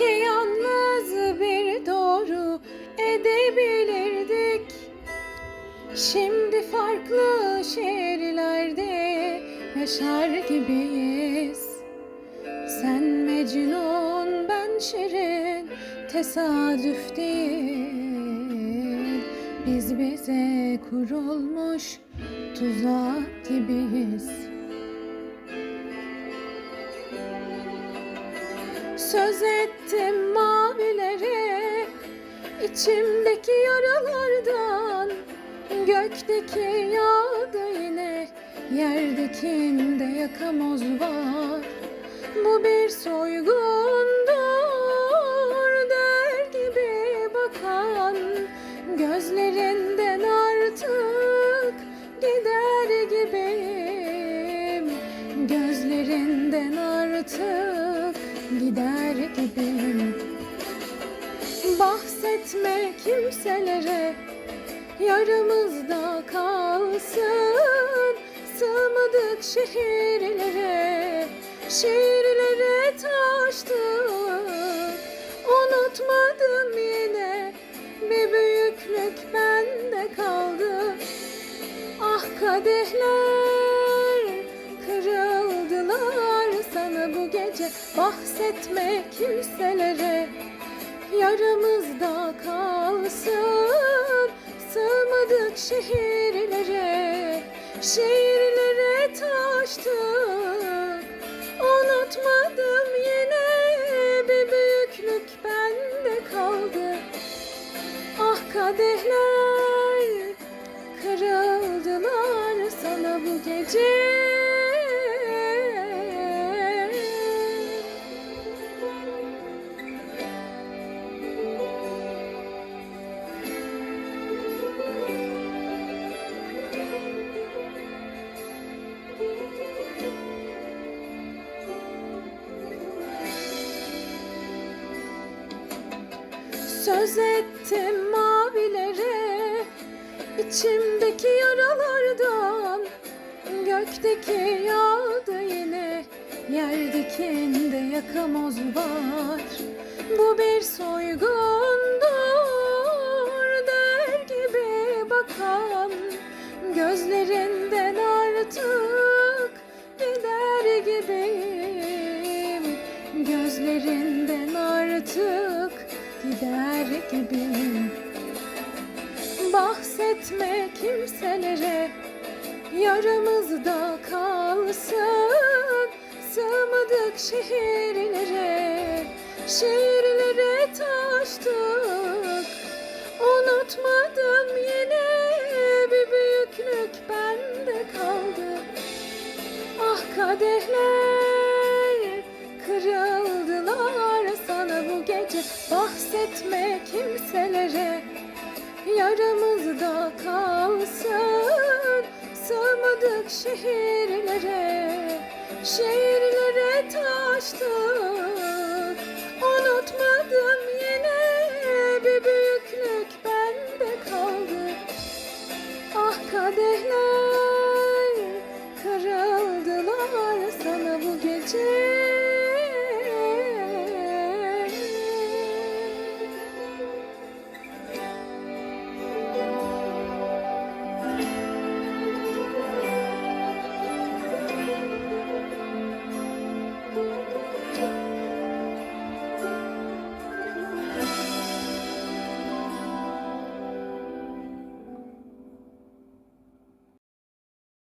Belki yalnız bir doğru edebilirdik. Şimdi farklı şehirlerde yaşar gibiyiz. Sen Mecnun ben Şirin tesadüf değil. Biz bize kurulmuş tuzak gibiyiz. Söz ettim mavilere. İçimdeki yaralardan Gökteki yağdı yine Yerdekinde yakamoz var. Bu bir soygundur Der gibi bakan Gözlerinden artık Gider gibiyim. Gözlerinden artık Gider gibiyim. Bahsetme kimselere Yaramızda kalsın. Sığmadık şehirlere Şehirlere taştık Unutmadım yine Bir büyüklük bende kaldı. Ah kadehler gece Bahsetme kimselere yaramızda kalsın. Sığmadık şehirlere, şehirlere taştık. Unutmadım yine bir büyüklük bende kaldı. Ah kadehler kırıldılar sana bu gece Söz ettim mavilere. İçimdeki yaralardan Gökteki yağdı yine. Yerdekinde yakamoz var. Bu bir soygundur Der gibi bakan. Gözlerinden artık Gider gibiyim. Gözlerinden artık gider gibiyim Bahsetme kimselere Yaramızda kalsın. Sığmadık şehirlere Şehirlere taştık. Unutmadım yine Bir büyüklük bende kaldı. Ah kadehler Bahsetme kimselere yaramızda kalsın. Sığmadık şehirlere, şehirlere taştık. Unutmadım yine bir büyüklük bende kaldı. Ah kadehler